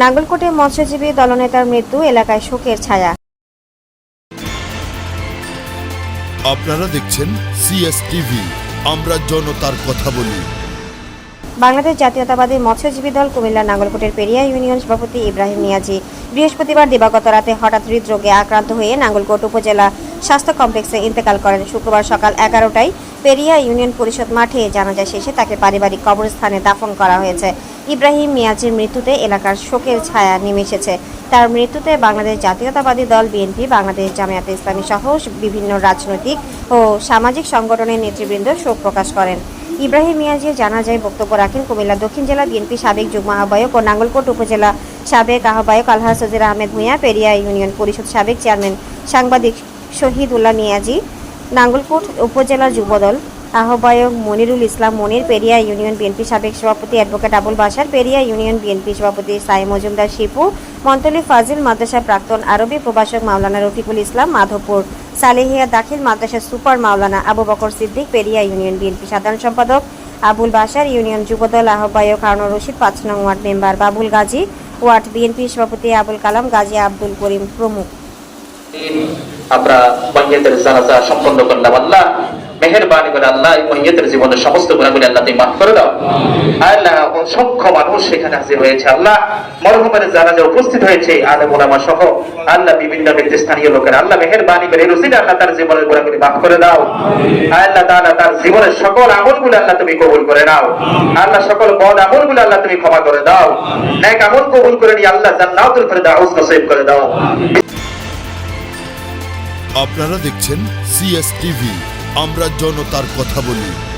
নাঙ্গলকোটে মৎস্যজীবী দলনেতার মৃত্যু এলাকায় শোকের ছায়া। আপনারা দেখছেন সিএসটিভি আমরা জনতার কথা বলি। বাংলাদেশ জাতীয়তাবাদী মৎস্যজীবী দল কুমিল্লা নাঙ্গলকোটের পেরিয়া ইউনিয়ন সভাপতি ইব্রাহিম নিয়াজি বৃহস্পতিবার দিবাগত রাতে হঠাৎ হৃদরোগে আক্রান্ত হয়ে নাঙ্গলকোট উপজেলা স্বাস্থ্য কমপ্লেক্সে ইন্তেকাল করেন। শুক্রবার সকাল এগারোটায় পেরিয়া ইউনিয়ন পরিষদ মাঠে জানাজা শেষে তাকে পারিবারিক কবরস্থানে দাফন করা হয়েছে। ইব্রাহিম মিয়াজির মৃত্যুতে এলাকার শোকের ছায়া নেমে এসেছে তার মৃত্যুতে বাংলাদেশ জাতীয়তাবাদী দল বিএনপি, বাংলাদেশ জামায়াতে ইসলামী সহ বিভিন্ন রাজনৈতিক ও সামাজিক সংগঠনের নেতৃবৃন্দ শোক প্রকাশ করেন। ইব্রাহিম মিয়াজির জানাজায় বক্তব্য রাখেন কুমিল্লা দক্ষিণ জেলা বিএনপি সাবেক যুগ্ম আহ্বায়ক ও নাঙ্গলকোট উপজেলা সাবেক আহ্বায়ক আলহাজ সজির আহমেদ ভূঁইয়া, পেরিয়া ইউনিয়ন পরিষদ সাবেক চেয়ারম্যান সাংবাদিক শহীদুল্লাহ নিয়াজি নাঙ্গলকোট উপজেলা যুবদল আহ্বায়ক মনিরুল ইসলাম মনির পেরিয়া ইউনিয়ন বিএনপি সাবেক সভাপতি অ্যাডভোকেট আবুল বাসার পেরিয়া ইউনিয়ন বিএনপি সভাপতি সাই মজুমদার শিপু মন্তলি ফাজিল মাদ্রাসা প্রাক্তন আরবি প্রভাষক মাওলানা রফিকুল ইসলাম মাধবপুর, সালেহিয়া দাখিল মাদ্রাসা সুপার মাওলানা আবু বকর সিদ্দিক, পেরিয়া ইউনিয়ন বিএনপি সাধারণ সম্পাদক আবুল বাসার ইউনিয়ন যুবদল আহ্বায়ক হারুন রশিদ, পাঁচ নং ward member Babul Gazi, ward BNP সভাপতি আবুল কালাম গাজী আব্দুল করিম প্রমুখ। আমরা মহিয়তের জানাজা সম্পন্ন করলাম। আল্লাহ মেহেরবানি করে আল্লাহ মহিয়তের জীবনের সমস্ত গুণাগুলি আল্লাহ তুমি মাফ করে দাও। আল্লাহ অসংখ্য মানুষ সেখানে হাজির হয়েছে। আল্লাহ, মরহুমের জানাজা উপস্থিত হয়েছে আলে মোলামা সহ। আল্লাহ, বিভিন্ন ব্যক্তি, স্থানীয় লোকের, আল্লাহ মেহেরবানি করে রসিদ আল্লাহ তার জীবনের গুণাগুলি মাফ করে দাও। আল্লাহ তাআলা তার জীবনের সকল আমলগুলো আল্লাহ তুমি কবুল করে নাও। আল্লাহ, সকল বদ আমলগুলো আল্লাহ তুমি ক্ষমা করে দাও। নেক আমল কবুল করে নিয়ে আল্লাহ জান্নাতুল ফেরদাউস নসিব করে দাও। আপনারা দেখছেন সিএসটিভি আমরা জনতার কথা বলি।